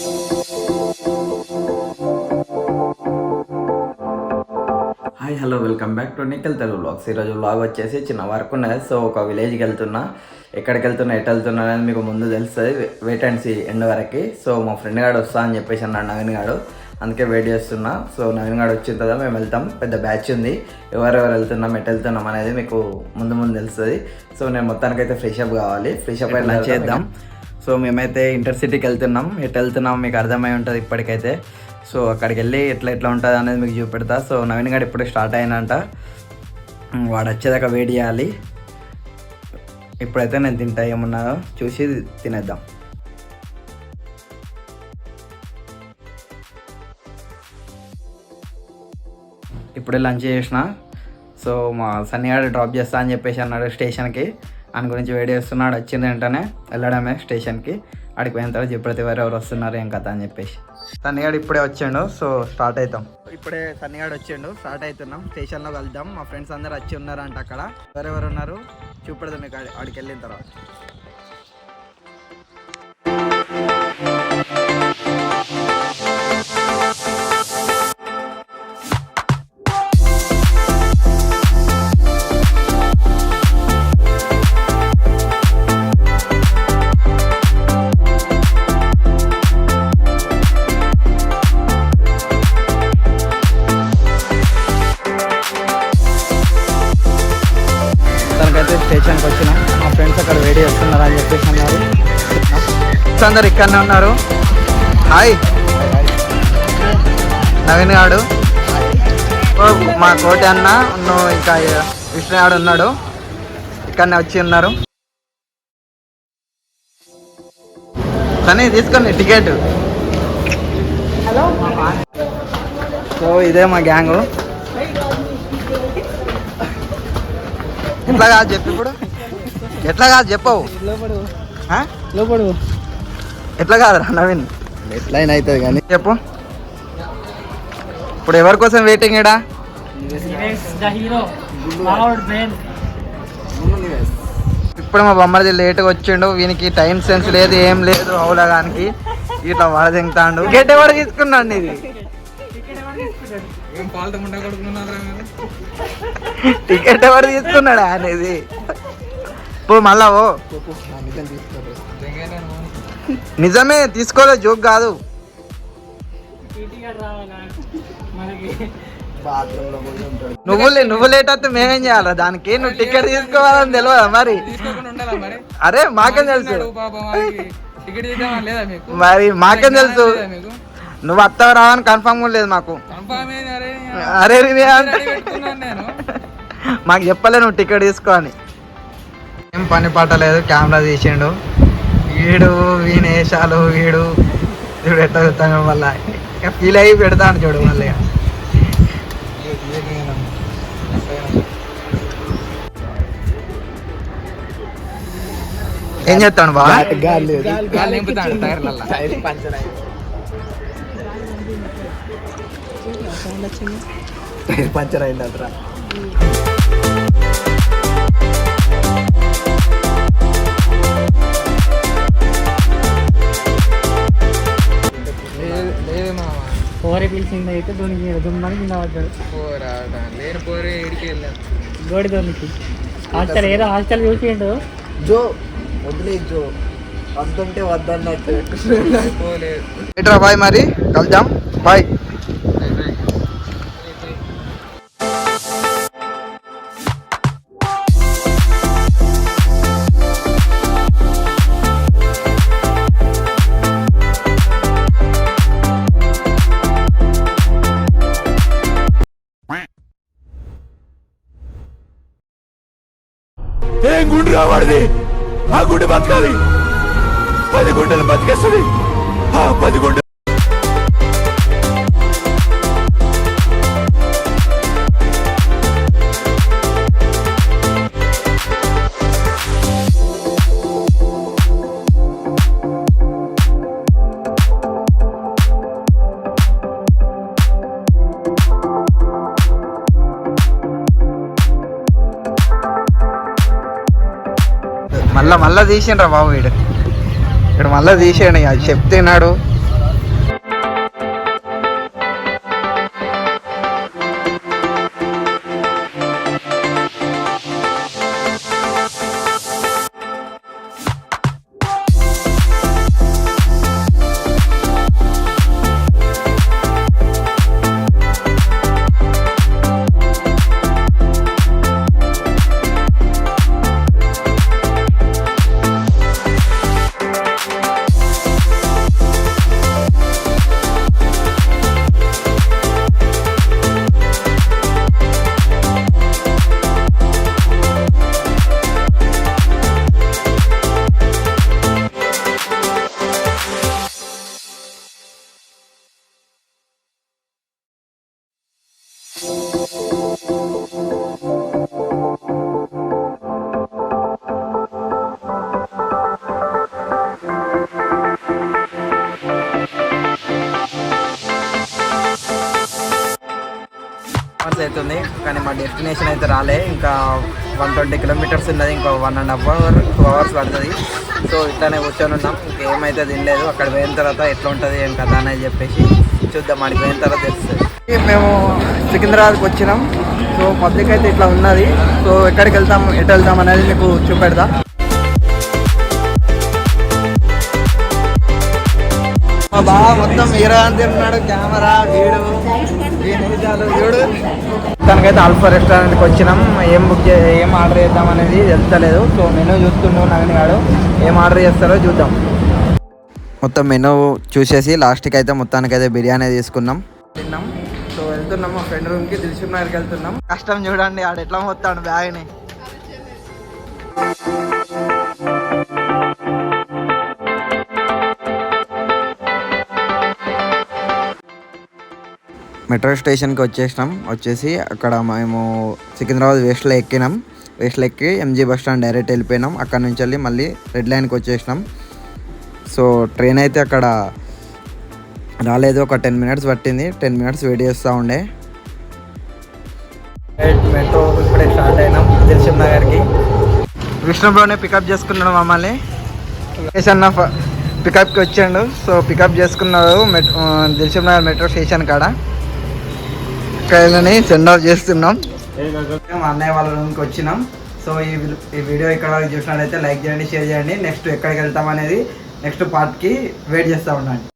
Hi hello welcome back to Nikhil Telugu blogs. ఈరోజు blog వచ్చేసి చిన్న వర్క్ ఉన్నది. సో ఒక విలేజ్కి వెళ్తున్నా. ఎక్కడికి వెళ్తున్నా ఎటు వెళ్తున్నా అనేది మీకు ముందు తెలుస్తుంది. వెయిట్ అండ్ సీ ఎండ్ వరకు. సో మా ఫ్రెండ్ గాడు వస్తా అని చెప్పేసి అన్నాడు నవీన్ గాడు. అందుకే వెయిట్ చేస్తున్నా. సో నవీన్ గాడు వచ్చిన తర్వాత మేము వెళ్తాం. పెద్ద బ్యాచ్ ఉంది. ఎవరెవరు వెళ్తున్నాం ఎటు వెళ్తున్నాం అనేది మీకు ముందు ముందు తెలుస్తుంది. సో నేను మొత్తానికైతే ఫ్రెష్ అప్ కావాలి. ఫ్రెష్ అప్ అయినా చేద్దాం సో మేమైతే ఇంటర్సిటీకి వెళ్తున్నాం. ఎటు వెళ్తున్నాం మీకు అర్థమై ఉంటుంది ఇప్పటికైతే. సో అక్కడికి వెళ్ళి ఎట్లా ఎట్లా ఉంటుంది అనేది మీకు చూపెడతా. సో నవీన్ గారు ఇప్పుడే స్టార్ట్ అయినంట వాడు వచ్చేదాకా వెయిట్ చేయాలి. ఇప్పుడైతే నేను తింటా ఏమన్నా చూసి తినేద్దాం. ఇప్పుడే లంచ్ చేసిన. సో మా సన్నిగాడు డ్రాప్ చేస్తా అని చెప్పేసి అన్నాడు స్టేషన్కి. ఆయన గురించి వెయిట్ చేస్తున్నాడు. వచ్చింది వెంటనే వెళ్ళడమే స్టేషన్కి. అక్కడికి పోయిన తర్వాత చెప్పితే ఎవరు ఎవరు వస్తున్నారు ఏం కథ అని చెప్పేసి. సన్నిగాడు ఇప్పుడే వచ్చిండు సో స్టార్ట్ అవుతాం ఇప్పుడే సన్నిగాడు వచ్చిండు స్టార్ట్ అవుతున్నాం స్టేషన్లో వెళ్దాం. మా ఫ్రెండ్స్ అందరు వచ్చి ఉన్నారంట అక్కడ. ఎవరెవరు ఉన్నారు? చూపెడదాం మీకు అక్కడికి వెళ్ళిన తర్వాత. చేస్తున్నారు అని చెప్పేసి అన్నారు. అందరు ఇక్కడనే ఉన్నారు. హాయ్. నవీన్ గాడు. ఓ, మా కోటి అన్న నువ్వు ఇంకా విష్ణు గాడు ఉన్నాడు. ఇక్కడనే వచ్చి ఉన్నారు. కానీ తీసుకోండి టికెట్. సో ఇదే మా గ్యాంగు. ఎట్లా కాదు చెప్పి ఇప్పుడు? ఎట్లా కాదు చెప్పవు. ఆ? లోపడు. ఎట్లా కాదురా నవీన్? ఎట్లయినా అవుతుంది కానీ. చెప్పు. ఇప్పుడు ఎవరి కోసం వెయిటింగ్ ఇడా ఇప్పుడు మా బొమ్మది లేట్గా వచ్చిండు. వీనికి టైం సెన్స్ లేదు ఏం లేదు అవులగానికి. ఇట్లా వడదింగుతాండు టికెట్ ఎవరు తీసుకున్నాండి ఇది టికెట్ ఎవరు తీసుకున్నాడు అనేది ఇప్పుడు మళ్ళా ఓ నిజమే తీసుకోలేదు జోక్ కాదు. నువ్వు లే- నువ్వు లేట్ అయితే మేమేం చేయాలి? దానికి నువ్వు టికెట్ తీసుకోవాలని తెలియదా మరి? అరే మాకేం తెలుసు. టికెట్ తీద్దామని లేదా మీకు? మరి మాకేం తెలుసు? నువ్వు అత్తవ రావని కన్ఫర్మ్ కూడా లేదు మాకు. అరే మాకు చెప్పలే నువ్వు టికెట్ తీసుకో అని. ఏం పని పాట లేదు కెమెరా తీసిండు. వీడు వీని వేషాలు వీడు వీడు ఎట్లా చూస్తాను మళ్ళా. ఫీల్ అయ్యి పెడతాను చూడు మళ్ళీ ఏం చెప్తాను బా గాలి నింపుతాడు టైర్లల్లా. పంచర్ అయిందంటరా. అయితే దోనికి దుమ్మని కింద పడ్డాడు. పోరా లేని పోరే ఇడికి వెళ్ళాను గోడి దోనికి హాస్టల్ ఏదో హాస్టల్ చూసిండు. జో వదిలే జో. వద్దంటే వద్దన్నట్టు. పోలేదు. ఎట్రా బాయ్ మరి? కలుద్దాం. బాయ్. ఏం గుండు రావాడిది? ఆ గుండె బతకాలి. పది గుండెలు బతికేస్తుంది. ఆ పది గుండె మళ్ళా మళ్ళా తీసిండ్రా బాబు వీడు. ఇక్కడ మళ్ళా తీసేయండి అది చెప్తున్నాడు అవుతుంది కానీ మా డెస్టినేషన్ అయితే రాలే. ఇంకా వన్ ట్వంటీ కిలోమీటర్స్ ఉన్నది ఇంకా one and half hour two hours పడుతుంది. సో ఇట్లానే కూర్చొని ఉన్నాం. ఇంకేమైతే తినలేదు. అక్కడ పోయిన తర్వాత ఎట్లా ఉంటుంది ఏం కదా అని చెప్పేసి చూద్దాం. అడిగిపోయిన పోయిన తర్వాత తెలుస్తుంది. మేము సికింద్రాబాద్కి వచ్చినాం. సో పబ్లిక్ అయితే ఇట్లా ఉన్నది. సో ఎక్కడికి వెళ్తాం ఎటు వెళ్తాం అనేది మీకు చూపెడతా. మా బావ మొత్తం హీరో అని ఉన్నాడు. కెమెరా వీడు వీడు. తనకైతే ఆల్ఫా రెస్టారెంట్కి వచ్చినాం. ఏం బుక్ చే ఏం ఆర్డర్ చేద్దాం అనేది తెలుస్తలేదు. సో మెనూ చూస్తుండు నగని గాడు. ఏం ఆర్డర్ చేస్తారో చూద్దాం. మొత్తం మెనూ చూసేసి లాస్ట్కి అయితే మొత్తానికి అయితే బిర్యానీ తీసుకున్నాం. సో వెళ్తున్నాం మా ఫ్రెండ్ రూమ్కి దిల్సుఖ్ నగర్కి వెళ్తున్నాం. కష్టం చూడండి ఆడ ఎట్లా మొత్తాడు బ్యాగ్ని మెట్రో స్టేషన్కి వచ్చేసినాం. వచ్చేసి అక్కడ మేము సికింద్రాబాద్ వేస్ట్లో ఎక్కినాం. వేస్ట్లో ఎక్కి ఎంజీ బస్ స్టాండ్ డైరెక్ట్ వెళ్ళిపోయినాం. అక్కడ నుంచి వెళ్ళి మళ్ళీ రెడ్ లైన్కి వచ్చేసినాం. సో ట్రైన్ అయితే అక్కడ రాలేదు ఒక టెన్ మినిట్స్ పట్టింది. టెన్ మినిట్స్ వెయిట్ చేస్తూ ఉండే. మెట్రో ఇప్పుడే స్టార్ట్ అయినాం దిల్సుఖ్ నగర్కి. విష్ణుబ్రోనే పికప్ చేసుకున్నాడు మమ్మల్ని. స్టేషన్ పికప్కి వచ్చాడు. సో పికప్ చేసుకున్నాడు మెట్ దిల్సుఖ్ నగర్ మెట్రో స్టేషన్ కాడ. కైలని సెండ్ ఆఫ్ చేస్తున్నాం. అన్నయ్య వాళ్ళ రూమ్కి వచ్చినాం. సో ఈ ఈ వీడియో ఇక్కడ చూసినట్లయితే లైక్ చేయండి షేర్ చేయండి. నెక్స్ట్ ఎక్కడికి వెళ్తాం అనేది నెక్స్ట్ పార్ట్కి వెయిట్ చేస్తూ ఉండండి.